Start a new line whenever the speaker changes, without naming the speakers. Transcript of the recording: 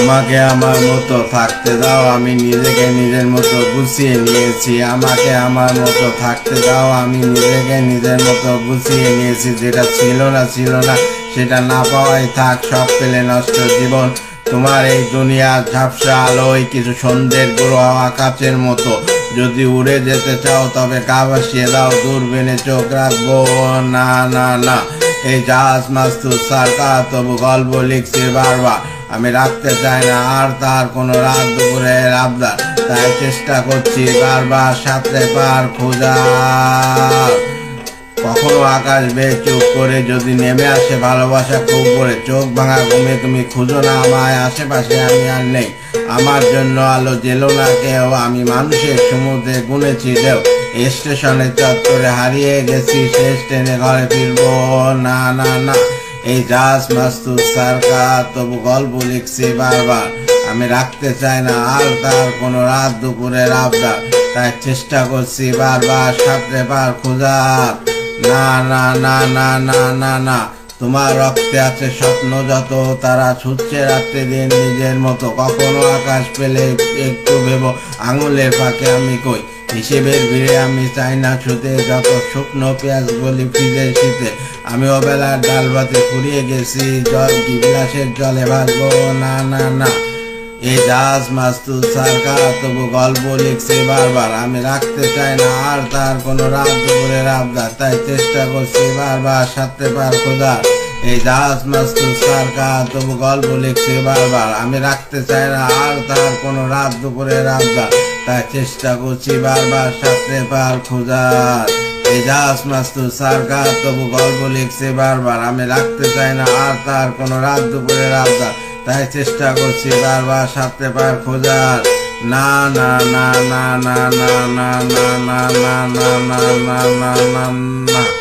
আমাকে আমার মতো থাকতে দাও, আমি নিজেকে নিজের মতো গুছিয়ে নিয়েছি। আমাকে আমার মতো থাকতে দাও, আমি নিজেকে নিজের মতো গুছিয়ে নিয়েছি। যেটা ছিল না ছিল না, সেটা না পাওয়াই থাক, সব পেলে নষ্ট জীবন। তোমার এই দুনিয়া ঝাপসা আলোয় কিছু সন্ধ্যের গ্রহ আকাশের মতো। যদি উড়ে যেতে চাও, তবে গা ভাসিয়ে দাও দূরবীনে চোখ রাখব। না না না, এই জাহাজ মাস্তু সরকার তবু গল্প লিখছে বারবার। আমি রাখতে চাই না, আর তার কোনো রাত দুপুরে আবদার তাই চেষ্টা করছি বারবার সাঁতরে পার খোঁজার কখনো আকাশ বেয়ে চোখ করে যদি নেমে আসে ভালোবাসা, খুব করে চোখ ভাঙা, ঘুমে তুমি খুঁজো না আমায়। আশেপাশে আমি আর নেই, আমার জন্য আলো জেলো না কেউ। আমি মানুষের সমুদ্রে গুনেছি ঢেউ স্টেশনে চত্বরে হারিয়ে গেছি, শেষ ট্রেনে ঘরে ফিরবো। না না না। এই জাহাজ মাস্তু সরকার তবু গল্প লিখছি বারবার। আমি রাখতে চাই না আর তার কোনো রাত দুপুরের আবদার। তাই চেষ্টা করছি বারবার সাঁতরে পার খোঁজার। না না না না না না না, তোমার রক্তে আছে স্বপ্ন, যত তারা ছুটছে রাত্রে দিন নিজের মতো। কখনো আকাশ পেলে একটু ভেব, আঙুলের ফাঁকে আমি কই। হিসেবের ভিড়ে আমি চাই না ছুতে যত শুকনো পেঁয়াজ গলি ফিরে শীতে। আমি ওবেলার ডাল ভাতে ফুরিয়ে গেছি, জল গিলাসের জলে ভাসবো না না না। এই জাহাজ মাস্তুর সরকার তবু গল্প লিখছে বারবার। আমি রাখতে চাই না আর তার কোনো রাত দুপুরের আবদার তাই চেষ্টা করছি বারবার সাথে পার খোঁজার এই জাহাজ মাস্তু সরকার তবু গল্প লিখছে বারবার। আমি রাখতে চাই না আর তার কোনো রাত দুপুরের আবদার তাই চেষ্টা করছি বারবার সাথে পার খোঁজার এই জাহাজ মাস্তুর সরকার তবু গল্প লিখছে বারবার আমি রাখতে চাই না আর তার কোনো রাত দুপুরে আবদার তাই চেষ্টা করছি বারবার সাথে পার খোঁজার না না না না না না না না না না না না না না না না